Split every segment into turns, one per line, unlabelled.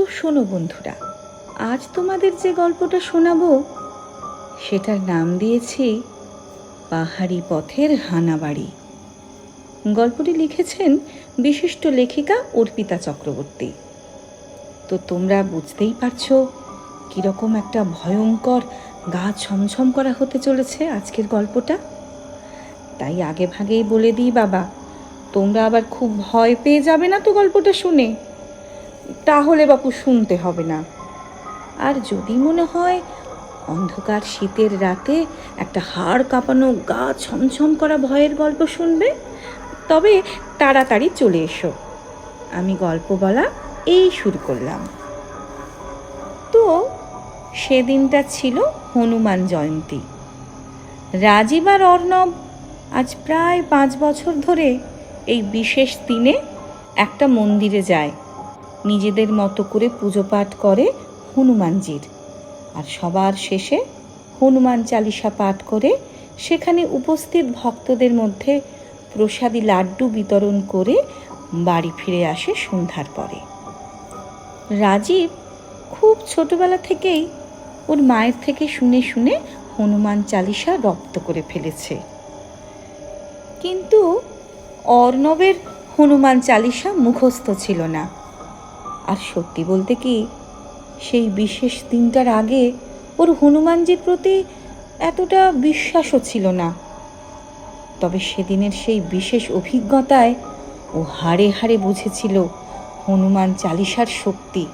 তো শোনো বন্ধুরা, আজ তোমাদের যে গল্পটা শোনাবো, সেটার নাম দিয়েছি পাহাড়ি পথের হানাবাড়ি। গল্পটি লিখেছেন বিশিষ্ট লেখিকা অর্পিতা চক্রবর্তী। তো তোমরা বুঝতেই পারছ কীরকম একটা ভয়ঙ্কর গা ছমছম করা হতে চলেছে আজকের গল্পটা। তাই আগে ভাগেই বলে দিই বাবা, তোমরা আবার খুব ভয় পেয়ে যাবে না তো গল্পটা শুনে। তাহলে বাপু শুনতে হবে না। আর যদি মনে হয়, অন্ধকার শীতের রাতে একটা হাড় কাঁপানো গা ছমছম করা ভয়ের গল্প শুনবে, তবে তাড়াতাড়ি চলে এসো। আমি গল্প বলা এই শুরু করলাম। তো, সেদিনটা ছিল হনুমান জয়ন্তী। রাজীব আর অর্ণব আজ প্রায় পাঁচ বছর ধরে এই বিশেষ দিনে একটা মন্দিরে যায়। নিজেদের মতো করে পুজো পাঠ করে হনুমানজির। আর সবার শেষে হনুমান চালিসা পাঠ করে সেখানে উপস্থিত ভক্তদের মধ্যে প্রসাদী লাড্ডু বিতরণ করে বাড়ি ফিরে আসে সন্ধ্যার পরে। রাজীব খুব ছোটবেলা থেকেই ওর মায়ের থেকে শুনে শুনে হনুমান চালিসা রপ্ত করে ফেলেছে। কিন্তু অর্ণবের হনুমান চালিসা মুখস্থ ছিল না। আর সত্যি বলতে কি, সেই বিশেষ দিনটার আগে ওর হনুমানজির প্রতি এতটা বিশ্বাসও ছিল না। তবে সেদিনের সেই বিশেষ অভিজ্ঞতায় ও হাড়ে হাড়ে বুঝেছিল হনুমান চালিসার শক্তি।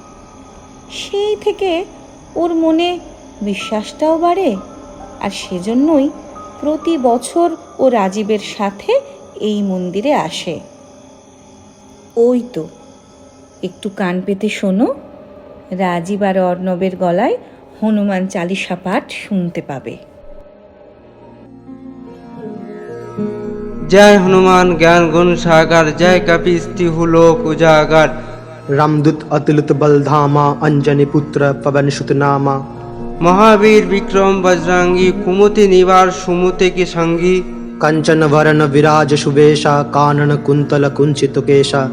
সেই থেকে ওর মনে বিশ্বাসটাও বাড়ে আর সেজন্যই প্রতি বছর ও রাজীবের সাথে এই মন্দিরে আসে। ওই তো একটু কান পেতে শোনো। রাজীব আর অর্ণবের গলায় হনুমান চালিসা পাঠ শুনতে পাবে।
জয় হনুমান জ্ঞান গুণ সাগর জয় কপিস্তি হুলোক
উজাগর রামদূত অতুলিত বলধামা অঞ্জনি পুত্র পবন সুতনামা
মহাবীর বিক্রম বজরাঙ্গী কুমতি নিবার সুমতে কি সঙ্গী?
কাঞ্চন বরণ বিরাজ সুবেশা কানন কুন্তল কুঞ্চিত কেশা।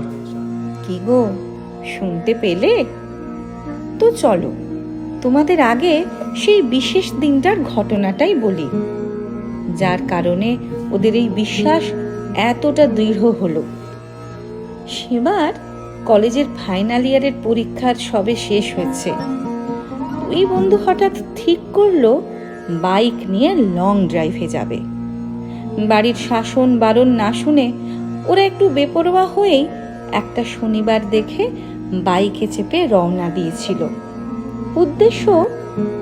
কি গো? শুনতে পেলে? তো চলো, তোমাদের আগে সেই বিশেষ দিনটার ঘটনাটাই বলি। যার কারণে ওদের এই বিশ্বাস এতটা দৃঢ় হলো। সেবার কলেজের ফাইনাল ইয়ারের পরীক্ষার সবে শেষ হয়েছে। দুই বন্ধু হঠাৎ ঠিক করল, বাইক নিয়ে লং ড্রাইভে যাবে। বাড়ির শাসন বারণ না শুনে ওরা একটু বেপরোয়া হয়েই একটা শনিবার দেখে বাইকে চেপে রওনা দিয়েছিল। উদ্দেশ্য,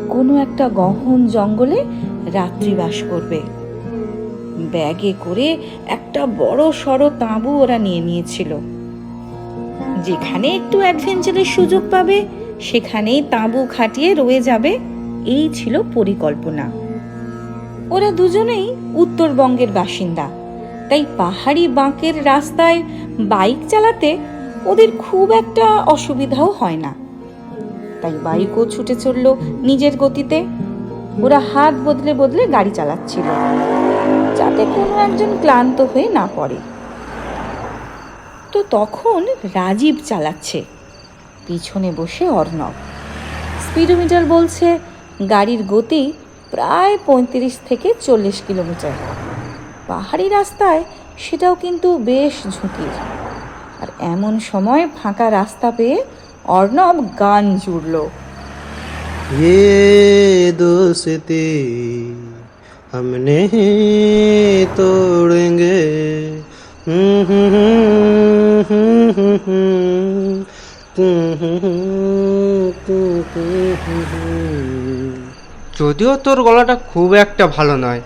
কোনো একটা গহন জঙ্গলে রাত্রিবাস করবে। ব্যাগে করে একটা বড় সড়ো তাঁবু ওরা নিয়ে নিয়েছিল। যেখানে একটু অ্যাডভেঞ্চারের সুযোগ পাবে, সেখানেই তাঁবু খাটিয়ে রয়ে যাবে, এই ছিল পরিকল্পনা। ওরা দুজনেই উত্তরবঙ্গের বাসিন্দা। তাই পাহাড়ি বাঁকের রাস্তায় বাইক চালাতে ওদের খুব একটা অসুবিধাও হয় না। তাই বাইকও ছুটে চলল নিজের গতিতে। ওরা হাত বদলে বদলে গাড়ি চালাচ্ছিল, যাতে কোনো একজন ক্লান্ত হয়ে না পড়ে। তো তখন রাজীব চালাচ্ছে, পিছনে বসে অর্ণব। স্পিডোমিটার বলছে, গাড়ির গতি প্রায় পঁয়ত্রিশ থেকে চল্লিশ কিলোমিটার। পাহাড়ি রাস্তায় সেটাও কিন্তু বেশ ঝুঁকির। আর এমন সময় ফাঁকা রাস্তা পেয়ে অর্ণব গান জুড়ল
ये दोस्ती हम नहीं तोड़ेंगे
যদিও তোর গলাটা খুব একটা ভালো নয়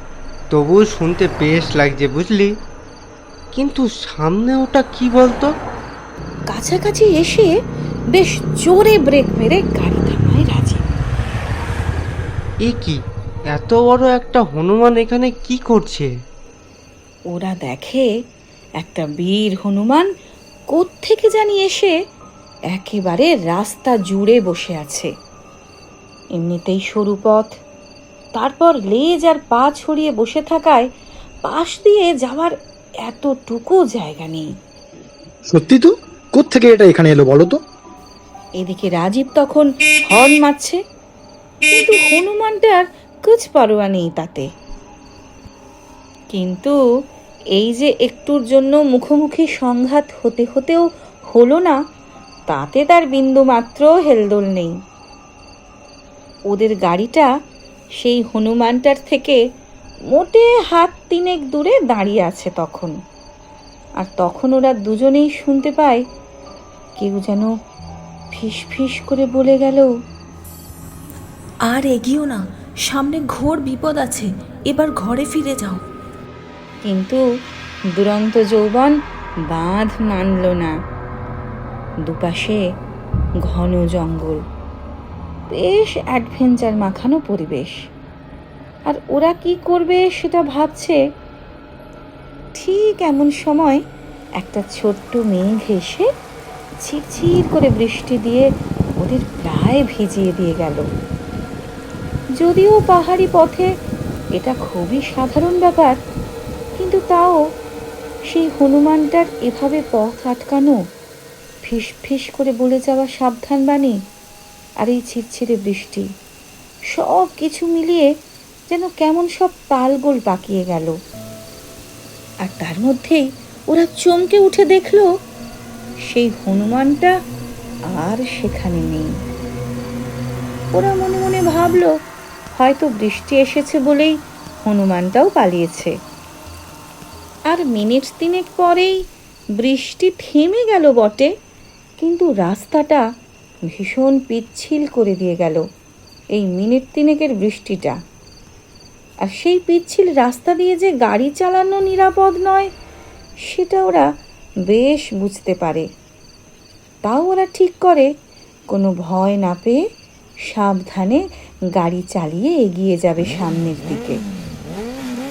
তবুও শুনতে বেশ লাগছে বুঝলি কিন্তু সামনে ওটা কি বলতো?
কাছাকাছি এসে বেশ জোরে ব্রেক মেরে গাড়ি থামায় রাজি
এ কি? এত বড় একটা হনুমান এখানে কি করছে?
ওরা দেখে একটা বীর হনুমান কোত্থেকে জানি এসে একেবারে রাস্তা জুড়ে বসে আছে। এমনিতেই সরু পথ। তারপর লেজ আর পা ছড়িয়ে বসে থাকায় পাশ দিয়ে যাওয়ার এতটুকু জায়গা নেই।
সত্যি তো? কোত্থেকে এটা এখানে এলো বলো তো?
এদিকে রাজীব তখন হর্ন মারছে কিন্তু হনুমানটার কুচ পরোয়া নেই তাতে। কিন্তু এই যে একটুর জন্য মুখোমুখি সংঘাত হতে হতেও হলো না তাতে তার বিন্দু মাত্র হেলদোল নেই। ওদের গাড়িটা সেই হনুমানটার থেকে মোটে হাত তিনেক দূরে দাঁড়িয়ে আছে তখন। আর তখন ওরা দুজনেই শুনতে পায় কেউ যেন ফিস ফিস করে বলে গেল
আর এগিয়েও না সামনে ঘোর বিপদ আছে এবার ঘরে ফিরে যাও।
কিন্তু দুরন্ত যৌবন বাঁধ মানল না। দুপাশে ঘন জঙ্গল বেশ অ্যাডভেঞ্চার মাখানো পরিবেশ। আর ওরা কি করবে সেটা ভাবছে? ঠিক এমন সময় একটা ছোট্ট মেঘ এসে ঝিরঝির করে বৃষ্টি দিয়ে ওদের প্রায় ভিজিয়ে দিয়ে গেল। যদিও পাহাড়ি পথে এটা খুবই সাধারণ ব্যাপার, কিন্তু তাও সেই হনুমানটার এভাবে পথ আটকানো ফিস ফিস করে বলে যাওয়া সাবধান বাণী আর এই ছিটছিটে বৃষ্টি সব কিছু মিলিয়ে যেন কেমন সব তালগোল পাকিয়ে গেল। আর তার মধ্যেই ওরা চমকে উঠে দেখল, সেই হনুমানটা আর সেখানে নেই। ওরা মনে মনে ভাবলো, হয়তো বৃষ্টি এসেছে বলেই হনুমানটাও পালিয়েছে। আর মিনিট তিনেক পরেই বৃষ্টি থেমে গেল বটে, কিন্তু রাস্তাটা ভীষণ পিচ্ছিল করে দিয়ে গেল, এই মিনিট তিনেকের বৃষ্টিটা। আর সেই পিচ্ছিল রাস্তা দিয়ে যে গাড়ি চালানো নিরাপদ নয়, সেটা ওরা বেশ বুঝতে পারে। তাও ওরা ঠিক করে, কোনো ভয় না পেয়ে সাবধানে গাড়ি চালিয়ে এগিয়ে যাবে সামনের দিকে।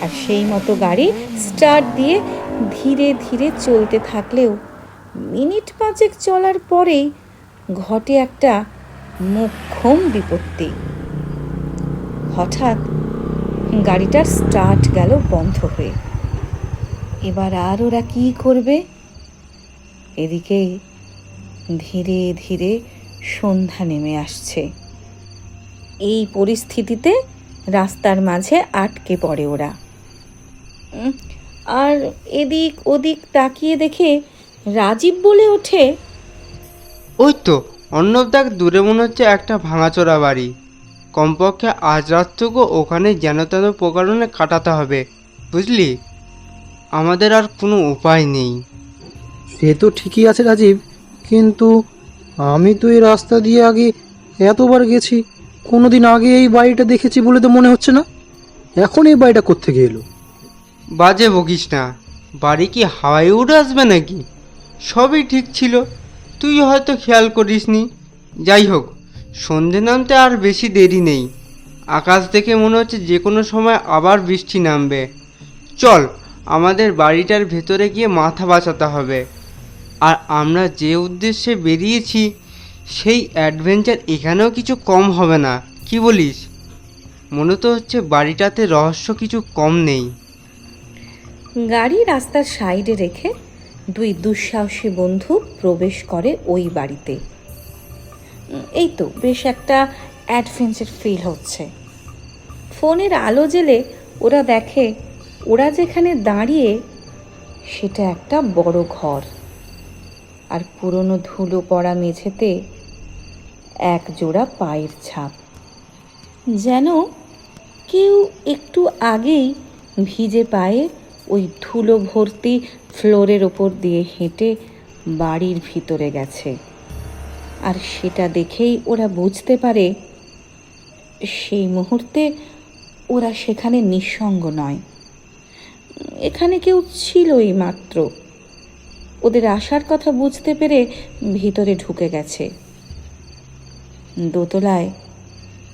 আর সেই মতো গাড়ি স্টার্ট দিয়ে ধীরে ধীরে চলতে থাকলেও মিনিট পাঁচেক চলার পরেই ঘটে একটা মোক্ষম বিপত্তি। হঠাৎ গাড়িটার স্টার্ট গেল বন্ধ হয়ে। এবার আর ওরা কী করবে? এদিকে ধীরে ধীরে সন্ধ্যা নেমে আসছে। এই পরিস্থিতিতে রাস্তার মাঝে আটকে পড়ে ওরা। আর এদিক ওদিক তাকিয়ে দেখে রাজীব বলে ওঠে,
ওই তো অন্নদাক দূরে মনে হচ্ছে একটা ভাঙাচোরা বাড়ি। কমপক্ষে আজ রাতটুকু ওখানে যেন তেন প্রকারণে কাটাতে হবে বুঝলি? আমাদের আর কোনো উপায় নেই।
সে তো ঠিকই আছে রাজীব কিন্তু আমি তো এই রাস্তা দিয়ে আগে এতবার গেছি কোনোদিন আগে এই বাড়িটা দেখেছি বলে তো মনে হচ্ছে না। এখন এই বাড়িটা কোত্থেকে এলো?
বাজে বকিস না বাড়ি কি হাওয়ায় উড়ে আসবে নাকি? সবই ঠিক ছিল তুই হয়তো খেয়াল করিসনি। যাই হোক সন্ধে নামতে আর বেশি দেরি নেই। আকাশ দেখে মনে হচ্ছে যে কোনো সময় আবার বৃষ্টি নামবে। চল, আমাদের বাড়িটার ভেতরে গিয়ে মাথা বাঁচাতে হবে। আর আমরা যে উদ্দেশ্যে বেরিয়েছি, সেই অ্যাডভেঞ্চার এখানেও কিছু কম হবে না। কি বলিস? মনে তো হচ্ছে বাড়িটাতে রহস্য কিছু কম নেই।
গাড়ি রাস্তার সাইডে রেখে দুই দুঃসাহসী বন্ধু প্রবেশ করে ওই বাড়িতে। এই তো বেশ একটা অ্যাডভেঞ্চার ফিল হচ্ছে। ফোনের আলো জেলে ওরা দেখে, ওরা যেখানে দাঁড়িয়ে সেটা একটা বড় ঘর। আর পুরনো ধুলো পড়া মেঝেতে এক জোড়া পায়ের ছাপ। যেন কেউ একটু আগেই ভিজে পায়ে ওই ধুলো ভর্তি ফ্লোরের ওপর দিয়ে হেঁটে বাড়ির ভিতরে গেছে। আর সেটা দেখেই ওরা বুঝতে পারে সেই মুহূর্তে ওরা সেখানে নিঃসঙ্গ নয়। এখানে কেউ ছিলই মাত্র। ওদের আসার কথা বুঝতে পেরে ভিতরে ঢুকে গেছে। দোতলায়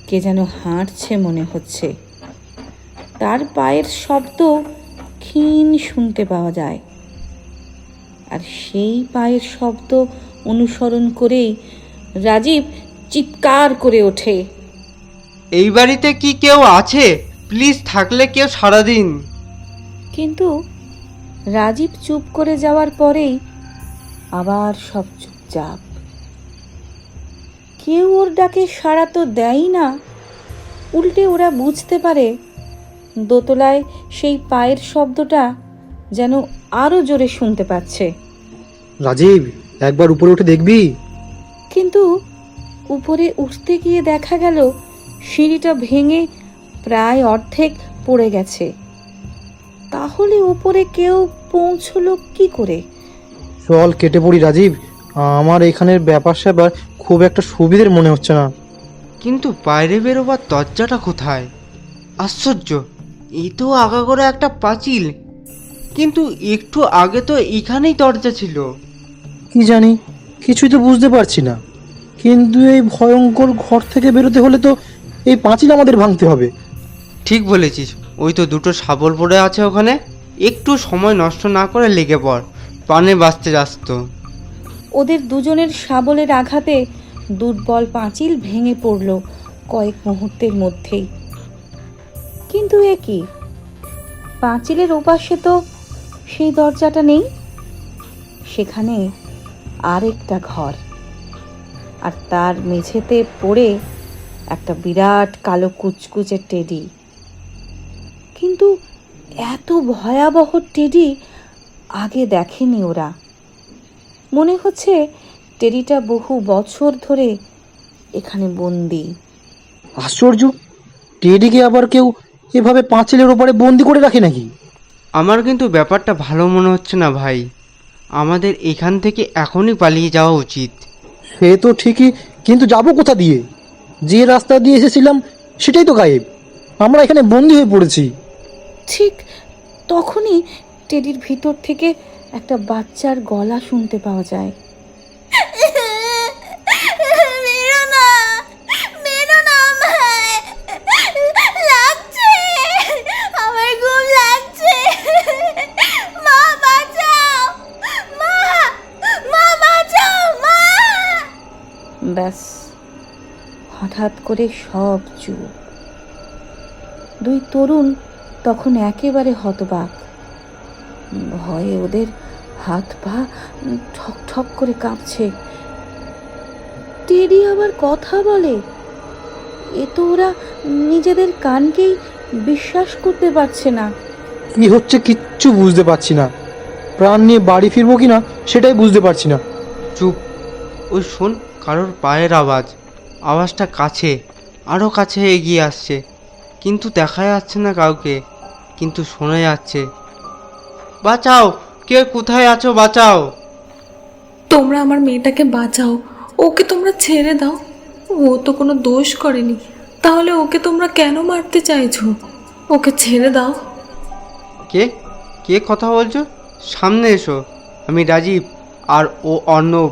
কে যেন হাঁটছে মনে হচ্ছে। তার পায়ের শব্দ ক্ষীণ শুনতে পাওয়া যায়। আর সেই পায়ের শব্দ অনুসরণ করেই রাজীব চিৎকার করে ওঠে।
এই বাড়িতে কি কেউ আছে? প্লিজ থাকলে কেউ সারাদিন।
কিন্তু রাজীব চুপ করে যাওয়ার পরেই আবার সব চুপচাপ। কেউ ওর ডাকে সাড়া তো দেয়ই না। উল্টে ওরা বুঝতে পারে দোতলায় সেই পায়ের শব্দটা যেন আরও জোরে শুনতে পাচ্ছে।
রাজীব একবার উপরে উঠে দেখবি?
কিন্তু উপরে উঠতে গিয়ে দেখা গেল সিঁড়িটা ভেঙে প্রায় অর্ধেক পড়ে গেছে। তাহলে উপরে কেউ পৌঁছলো কি করে?
চল কেটে পড়ি রাজীব। আমার এখানের ব্যাপার স্যাপার খুব একটা সুবিধের মনে হচ্ছে না।
কিন্তু বাইরে বেরোবার দরজাটা কোথায়? আশ্চর্য এই তো আগাগোড়া একটা পাঁচিল। কিন্তু একটু আগে তো এখানেই দরজা ছিল।
কি জানি কিছুই তো বুঝতে পারছি না। কিন্তু এই ভয়ঙ্কর ঘর থেকে বেরোতে হলে তো এই পাঁচিল আমাদের ভাঙতে হবে।
ঠিক বলেছিস। ওই তো দুটো শাবল পড়ে আছে ওখানে। একটু সময় নষ্ট না করে লেগে পড়। প্রাণে বাঁচতে যাস তো।
ওদের দুজনের শাবলের আঘাতে দুর্বল পাঁচিল ভেঙে পড়ল কয়েক মুহূর্তের মধ্যেই। কিন্তু এ কি? পাঁচিলের ওপাশে তো সেই দরজাটা নেই? সেখানে আরেকটা ঘর। আর তার মেঝেতে পড়ে একটা বিরাট কালো কুচকুচে টেডি। কিন্তু এত ভয়াবহ টেডি আগে দেখেনি ওরা। মনে হচ্ছে টেরিটা বহু বছর ধরে এখানে বন্দি।
আশ্চর্য! টেডিকে আবার কেউ এভাবে পাঁচিলের ওপরে বন্দি করে রাখে নাকি?
আমার কিন্তু ব্যাপারটা ভালো মনে হচ্ছে না ভাই। আমাদের এখান থেকে এখনই পালিয়ে যাওয়া উচিত।
সে তো ঠিকই কিন্তু যাব কোথা দিয়ে? যে রাস্তা দিয়ে এসেছিলাম সেটাই তো গায়েব। আমরা এখানে বন্দি হয়ে পড়েছি।
ঠিক তখনই টেডির ভিতর থেকে একটা বাচ্চার গলা শুনতে পাওয়া যায়। করে সব চুপ। দুই তরুণ তখন একেবারে হতবাক। ভয়ে ওদের হাত পা ঠক ঠক করে কাঁপছে। টেডি আবার কথা বলে। এ তো ওরা নিজেদের কানকেই বিশ্বাস করতে পারছে না।
কি হচ্ছে কিচ্ছু বুঝতে পারছি না। প্রাণ নিয়ে বাড়ি ফিরবো কিনা সেটাই বুঝতে পারছি না।
চুপ। ওই শোন কারোর পায়ের আওয়াজ। আওয়াজটা কাছে আরও কাছে এগিয়ে আসছে। কিন্তু দেখা যাচ্ছে না কাউকে কিন্তু শোনা যাচ্ছে। বাঁচাও! কে কোথায় আছো বাঁচাও!
তোমরা আমার মেয়েটাকে বাঁচাও। ওকে তোমরা ছেড়ে দাও। ও তো কোনো দোষ করেনি। তাহলে ওকে তোমরা কেন মারতে চাইছো? ওকে ছেড়ে দাও।
কে? কে কথা বলছো? সামনে এসো। আমি রাজীব আর ও অর্ণব।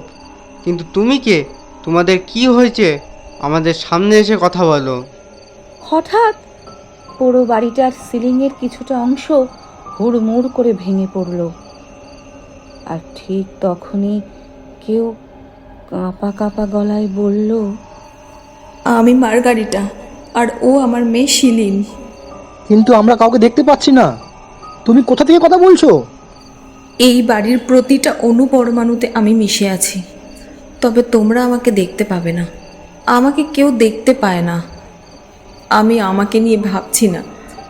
কিন্তু তুমি কে? তোমাদের কি হয়েছে? আমাদের সামনে এসে কথা বলো।
হঠাৎ পুরো বাড়িটার সিলিংয়ের কিছুটা অংশ হুড়মুড় করে ভেঙে পড়ল। আর ঠিক তখনই কেউ কাঁপা কাঁপা গলায় বলল
আমি মার্গারিটা আর ও আমার মেয়ে শিলিন
কিন্তু আমরা কাউকে দেখতে পাচ্ছি না। তুমি কোথা থেকে কথা বলছো?
এই বাড়ির প্রতিটা অনুপরমাণুতে আমি মিশে আছি তবে তোমরা আমাকে দেখতে পাবে না। আমাকে কেউ দেখতে পায় না। আমি আমাকে নিয়ে ভাবছি না।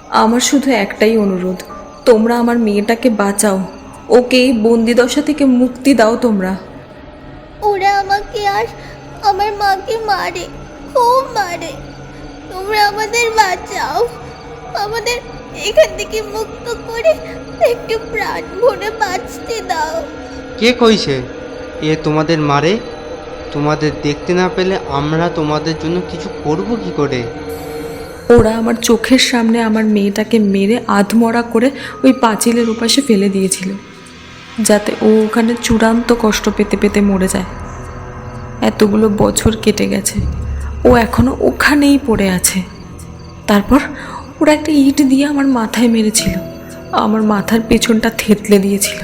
আমার শুধু একটাই অনুরোধ তোমরা আমার মেয়েটাকে বাঁচাও। ওকে বন্দিদশা থেকে মুক্তি দাও তোমরা।
ওরা আমাকে আর আমার মাকে মারে খুব মারে। তোমরা আমাদের বাঁচাও। আমাদের এখান থেকে মুক্ত করে একটু প্রাণ ভরে বাঁচতে দাও।
কে কইছে? এ তোমাদের মারে? তোমাদের দেখতে না পেলে আমরা তোমাদের জন্য কিছু করব কি করে?
ওরা আমার চোখের সামনে আমার মেয়েটাকে মেরে আধমরা করে ওই পাঁচিলের ওপাশে ফেলে দিয়েছিল, যাতে ও ওখানে চূড়ান্ত কষ্ট পেতে পেতে মরে যায়। এতগুলো বছর কেটে গেছে, ও এখনও ওখানেই পড়ে আছে। তারপর ওরা একটা ইট দিয়ে আমার মাথায় মেরেছিল, আমার মাথার পেছনটা থেতলে দিয়েছিল।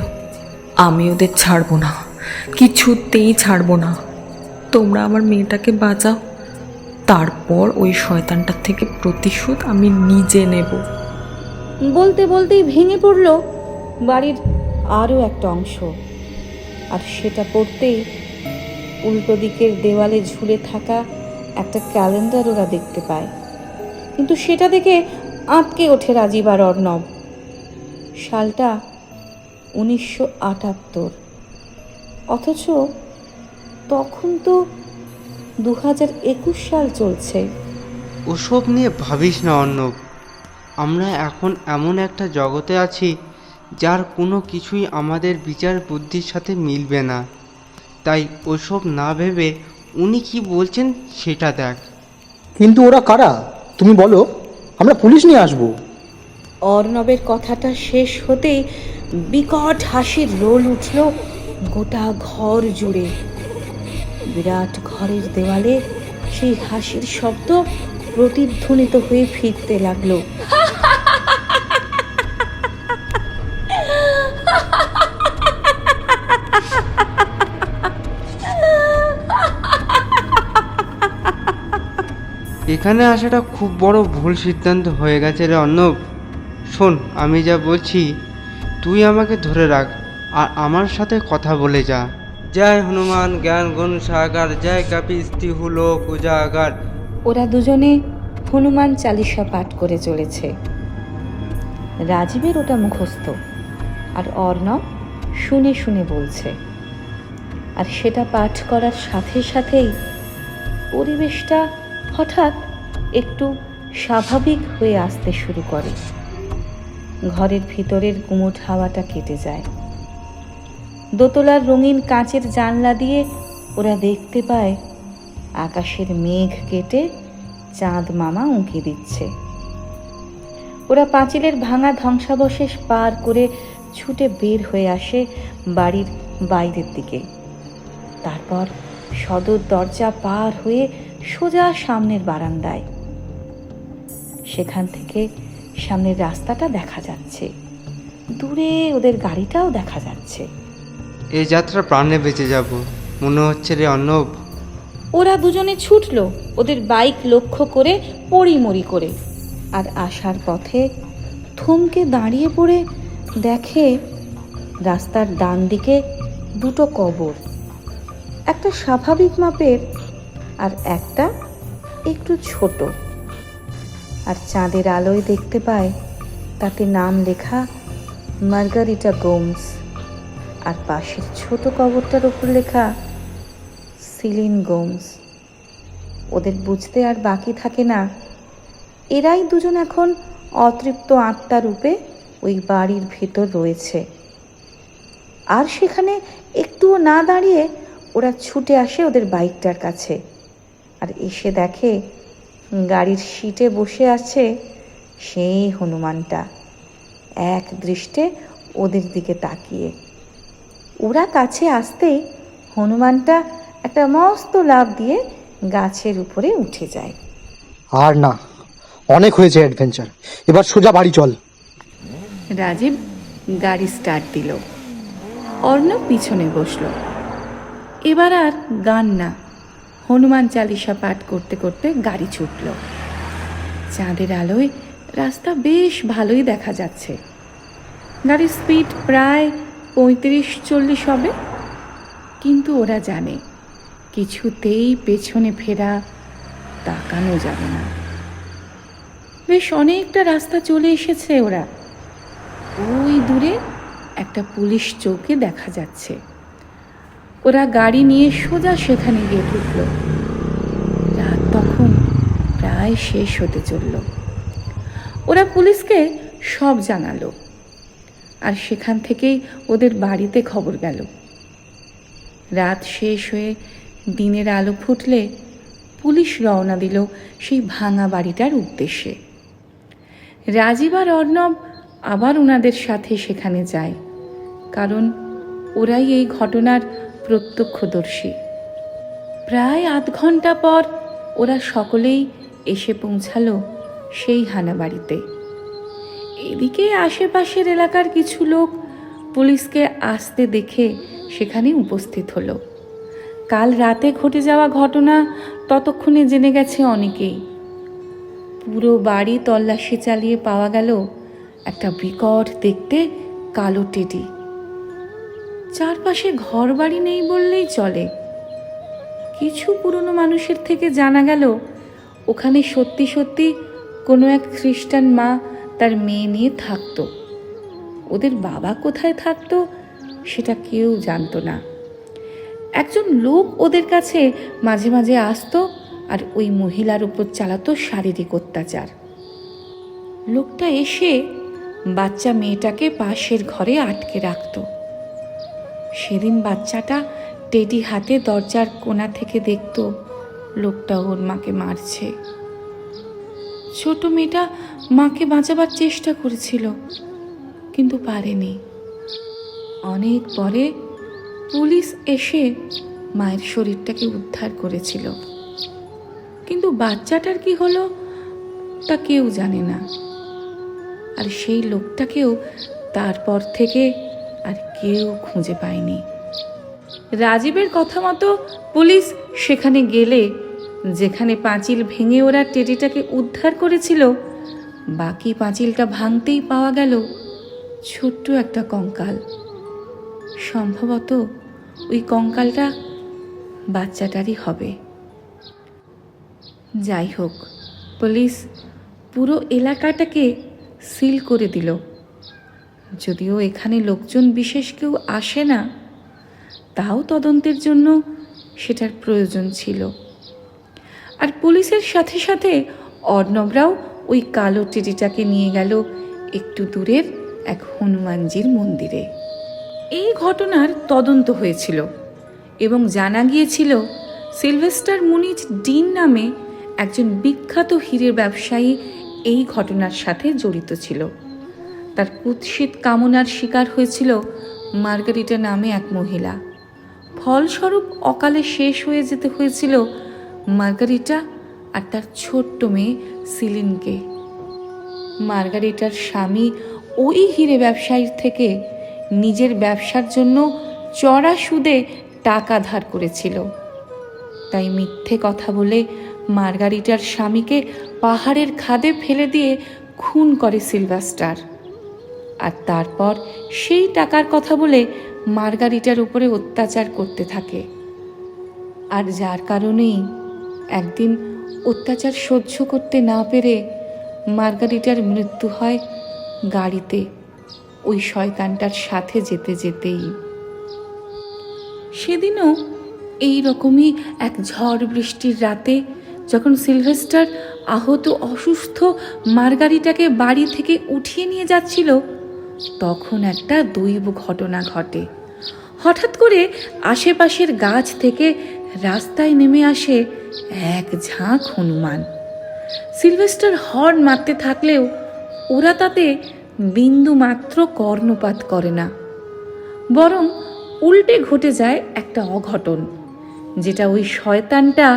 আমি ওদের ছাড়বো না, কিছুতেই ছাড়বো না। তোমরা আমার মেয়েটাকে বাঁচাও। তারপর ওই শয়তানটার থেকে প্রতিশোধ আমি নিজে নেব।
বলতে বলতেই ভেঙে পড়ল বাড়ির আরও একটা অংশ। আর সেটা পড়তেই উল্টো দিকের দেওয়ালে ঝুলে থাকা একটা ক্যালেন্ডার ওরা দেখতে পায়। কিন্তু সেটা দেখে আঁতকে ওঠে রাজীব আর অর্ণব। সালটা উনিশশো আটাত্তর। অথচ তখন তো দু হাজার একুশ সাল চলছে।
ওসব নিয়ে ভাবিস না অর্ণব। আমরা এখন এমন একটা জগতে আছি যার কোনো কিছুই আমাদের বিচার বুদ্ধির সাথে মিলবে না। তাই ওসব না ভেবে উনি কি বলছেন সেটা দেখ।
কিন্তু ওরা কারা? তুমি বলো আমরা পুলিশ নিয়ে আসব।
অর্ণবের কথাটা শেষ হতেই বিকট হাসির রোল উঠল গোটা ঘর জুড়ে। বিরাট ঘরের দেওয়ালে সেই হাসির শব্দ প্রতিধ্বনিত হয়ে ফিরতে লাগল।
এখানে আসাটা খুব বড় ভুল সিদ্ধান্ত হয়ে গেছে রে অর্ণব। শোন, আমি যা বলছি, তুই আমাকে ধরে রাখ আর আমার সাথে কথা বলে যা। জয় হনুমান, জ্ঞান গুণ সাগার, জয় কাপিস্তি হুলো কুজাগার।
ওরা দুজনে হনুমান চালিসা পাঠ করে চলেছে। রাজীবের ওটা মুখস্থ আর অর্ণব শুনে শুনে বলছে। আর সেটা পাঠ করার সাথে সাথেই পরিবেশটা হঠাৎ একটু স্বাভাবিক হয়ে আসতে শুরু করে। ঘরের ভিতরের গুমোট হাওয়াটা কেটে যায়। দোতলার রঙিন কাঁচের জানলা দিয়ে ওরা দেখতে পায়, আকাশের মেঘ কেটে চাঁদ মামা উঁকি দিচ্ছে। ওরা পাঁচিলের ভাঙা ধ্বংসাবশেষ পার করে ছুটে বের হয়ে আসে বাড়ির বাইরের দিকে। তারপর সদর দরজা পার হয়ে সোজা সামনের বারান্দায়। সেখান থেকে সামনের রাস্তাটা দেখা যাচ্ছে। দূরে ওদের গাড়িটাও দেখা যাচ্ছে।
এই যাত্রা প্রাণে বেঁচে যাব। মনে হচ্ছে রে অর্ণব।
ওরা দুজনে ছুটলো, ওদের বাইক লক্ষ্য করে পড়িমড়ি করে। আর আসার পথে থমকে দাঁড়িয়ে পড়ে দেখে রাস্তার ডান দিকে দুটো কবর, একটা স্বাভাবিক মাপের আর একটা একটু ছোট। আর চাঁদের আলোয় দেখতে পায়, তাতে নাম লেখা মার্গারিটা গোমস। আর পাশের ছোট কবরটার ওপর লেখা সিলিন গোমস। ওদের বুঝতে আর বাকি থাকে না। এরাই দুজন এখন অতৃপ্ত আত্মা রূপে ওই বাড়ির ভেতর রয়েছে। আর সেখানে একটুও না দাঁড়িয়ে ওরা ছুটে আসে ওদের বাইকটার কাছে। আর এসে দেখে গাড়ির সিটে বসে আছে সেই হনুমানটা। এক দৃষ্টে ওদের দিকে তাকিয়ে। ওরা কাছে আসতেই হনুমানটা একটা মস্ত লাভ দিয়ে গাছের উপরে উঠে যায়।
আর না অনেক হয়েছে অ্যাডভেঞ্চার এবার সোজা বাড়ি চল।
রাজীব গাড়ি স্টার্ট দিল। অর্ণব পিছনে বসল। এবার আর গান না হনুমান চালিসা পাঠ করতে করতে গাড়ি ছুটল। চাঁদের আলোয় রাস্তা বেশ ভালোই দেখা যাচ্ছে। গাড়ির স্পিড প্রায় পঁয়ত্রিশ চল্লিশ হবে। কিন্তু ওরা জানে, কিছুতেই পেছনে ফেরা তাকানো যাবে না। বেশ অনেকটা রাস্তা চলে এসেছে ওরা। ওই দূরে একটা পুলিশ চৌকি দেখা যাচ্ছে। ওরা গাড়ি নিয়ে সোজা সেখানে গিয়ে ঢুকল। রাত তখন প্রায় শেষ হতে চলল। ওরা পুলিশকে সব জানালো। আর সেখান থেকেই ওদের বাড়িতে খবর গেল। রাত শেষ হয়ে দিনের আলো ফুটলে পুলিশ রওনা দিল সেই ভাঙা বাড়িটার উদ্দেশ্যে। রাজীব আর অর্ণব আবার ওনাদের সাথে সেখানে যায়, কারণ ওরাই এই ঘটনার প্রত্যক্ষদর্শী। প্রায় আধ ঘণ্টা পর ওরা সকলেই এসে পৌঁছালো সেই হানা বাড়িতে। এদিকে আশেপাশের এলাকার কিছু লোক পুলিশকে আসতে দেখে সেখানে উপস্থিত হলো। কাল রাতে ঘটে যাওয়া ঘটনা ততক্ষণে জেনে গেছে অনেকেই। পুরো বাড়ি তল্লাশি চালিয়ে পাওয়া গেল একটা বিকট দেখতে কালো টেডি। চারপাশে ঘর বাড়ি নেই বললেই চলে। কিছু পুরনো মানুষের থেকে জানা গেল, ওখানে সত্যি সত্যি কোনো এক খ্রিস্টান মা তার মেয়ে নিয়ে থাকতো। ওদের বাবা কোথায় থাকতো সেটা কেউ জানতো না। একজন লোক ওদের কাছে মাঝে মাঝে আসতো আর ওই মহিলার উপর চালাতো শারীরিক অত্যাচার। লোকটা এসে বাচ্চা মেয়েটাকে পাশের ঘরে আটকে রাখতো। সেদিন বাচ্চাটা টেডি হাতে দরজার কোণা থেকে দেখত, লোকটা ওর মাকে মারছে। ছোট মেয়েটা মাকে বাঁচাবার চেষ্টা করেছিল, কিন্তু পারেনি। অনেক পরে পুলিশ এসে মায়ের শরীরটাকে উদ্ধার করেছিল। কিন্তু বাচ্চাটার কি হলো তা কেউ জানে না। আর সেই লোকটাকেও তারপর থেকে আর কেউ খুঁজে পায়নি। রাজীবের কথা মতো পুলিশ সেখানে গেলে যেখানে পাঁচিল ভেঙে ওরা টেডিটাকে উদ্ধার করেছিল, বাকি পাঁচিলটা ভাঙতেই পাওয়া গেল ছোট্ট একটা কঙ্কাল। সম্ভবত ওই কঙ্কালটা বাচ্চাটারই হবে। যাই হোক, পুলিশ পুরো এলাকাটাকে সিল করে দিল। যদিও এখানে লোকজন বিশেষ কেউ আসে না, তাও তদন্তের জন্য সেটার প্রয়োজন ছিল। আর পুলিশের সাথে সাথে অর্ণবরাও ওই কালো টেডিটাকে নিয়ে গেল একটু দূরের এক হনুমানজির মন্দিরে। এই ঘটনার তদন্ত হয়েছিল এবং জানা গিয়েছিল সিলভেস্টার মুনিজ ডিন নামে একজন বিখ্যাত হীরের ব্যবসায়ী এই ঘটনার সাথে জড়িত ছিল। তার কুৎসিত কামনার শিকার হয়েছিল মার্গারিটা নামে এক মহিলা। ফলস্বরূপ অকালে শেষ হয়ে যেতে হয়েছিল মার্গারিটা আর তার ছোট্ট মেয়ে সিলিনকে। মার্গারিটার স্বামী ওই হিরে ব্যবসায়ীর থেকে নিজের ব্যবসার জন্য চড়া সুদে টাকা ধার করেছিল। তাই মিথ্যে কথা বলে মার্গারিটার স্বামীকে পাহাড়ের খাদে ফেলে দিয়ে খুন করে সিলভাস্টার। আর তারপর সেই টাকার কথা বলে মার্গারিটার উপরে অত্যাচার করতে থাকে। আর যার কারণেই একদিন অত্যাচার সহ্য করতে না পেরে মার্গারিটার মৃত্যু হয় গাড়িতে, ওই শয়তানটার সাথে যেতে যেতেই। সেদিনও এই রকমই এক ঝড় বৃষ্টির রাতে যখন সিলভেস্টার আহত অসুস্থ মার্গারিটাকে বাড়ি থেকে উঠিয়ে নিয়ে যাচ্ছিল, তখন একটা দৈব ঘটনা ঘটে। হঠাৎ করে আশেপাশের গাছ থেকে রাস্তায় নেমে আসে এক ঝাঁক হনুমান। সিলভেস্টার হর্ন মারতে থাকলেও ওরা তাতে বিন্দু মাত্র কর্ণপাত করে না। বরং উল্টে ঘটে যায় একটা অঘটন, যেটা ওই শয়তানটা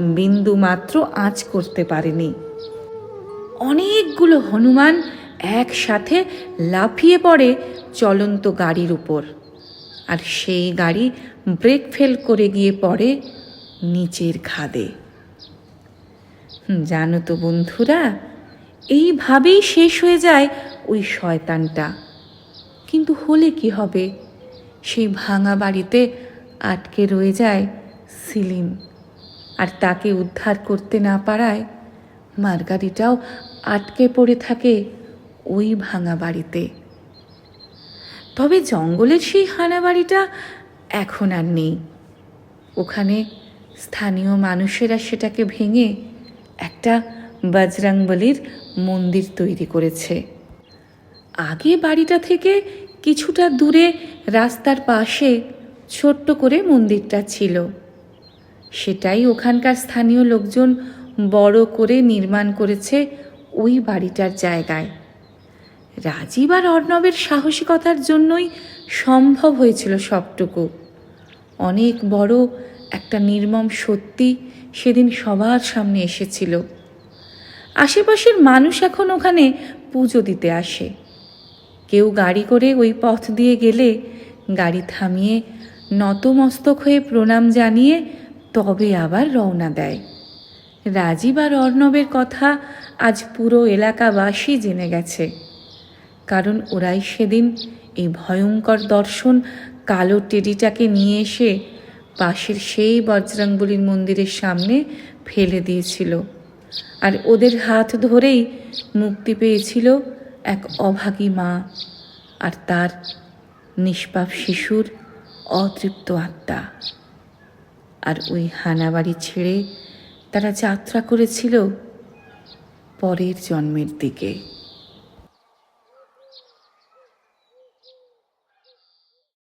বিন্দু মাত্র আঁচ করতে পারেনি। অনেকগুলো হনুমান একসাথে লাফিয়ে পড়ে চলন্ত গাড়ির উপর, আর সেই গাড়ি ব্রেক ফেল করে গিয়ে পড়ে নিচের খাদে। জানো তো বন্ধুরা, এইভাবেই শেষ হয়ে যায় ওই শয়তানটা। কিন্তু হলে কি হবে? সেই ভাঙা বাড়িতে আটকে রয়ে যায় সিলিম। আর তাকে উদ্ধার করতে না পারায় মার্গারিটাও আটকে পড়ে থাকে ওই ভাঙা বাড়িতে। তবে জঙ্গলের সেই হানা বাড়িটা এখন আর নেই। ওখানে স্থানীয় মানুষেরা সেটাকে ভেঙে একটা বজরংবলির মন্দির তৈরি করেছে। আগে বাড়িটা থেকে কিছুটা দূরে রাস্তার পাশে ছোট্ট করে মন্দিরটা ছিল। সেটাই ওখানকার স্থানীয় লোকজন বড় করে নির্মাণ করেছে ওই বাড়িটার জায়গায়। রাজীব আর অর্ণবের সাহসিকতার জন্যই সম্ভব হয়েছিল সবটুকু। অনেক বড় একটা নির্মম সত্যি সেদিন সবার সামনে এসেছিল। আশেপাশের মানুষ এখন ওখানে পুজো দিতে আসে। কেউ গাড়ি করে ওই পথ দিয়ে গেলে গাড়ি থামিয়ে নতমস্তক হয়ে প্রণাম জানিয়ে তবে আবার রওনা দেয়। রাজীব আর অর্ণবের কথা আজ পুরো এলাকাবাসী জেনে গেছে। কারণ ওরাই সেদিন এই ভয়ঙ্কর দর্শন কালো টেডিটাকে নিয়ে এসে পাশের সেই বজরংবলীর মন্দিরের সামনে ফেলে দিয়েছিল। আর ওদের হাত ধরেই মুক্তি পেয়েছিল এক অভাগী মা আর তার নিষ্পাপ শিশুর অতৃপ্ত আত্মা। আর ওই হানাবাড়ি ছেড়ে তারা যাত্রা করেছিল পরের জন্মের দিকে।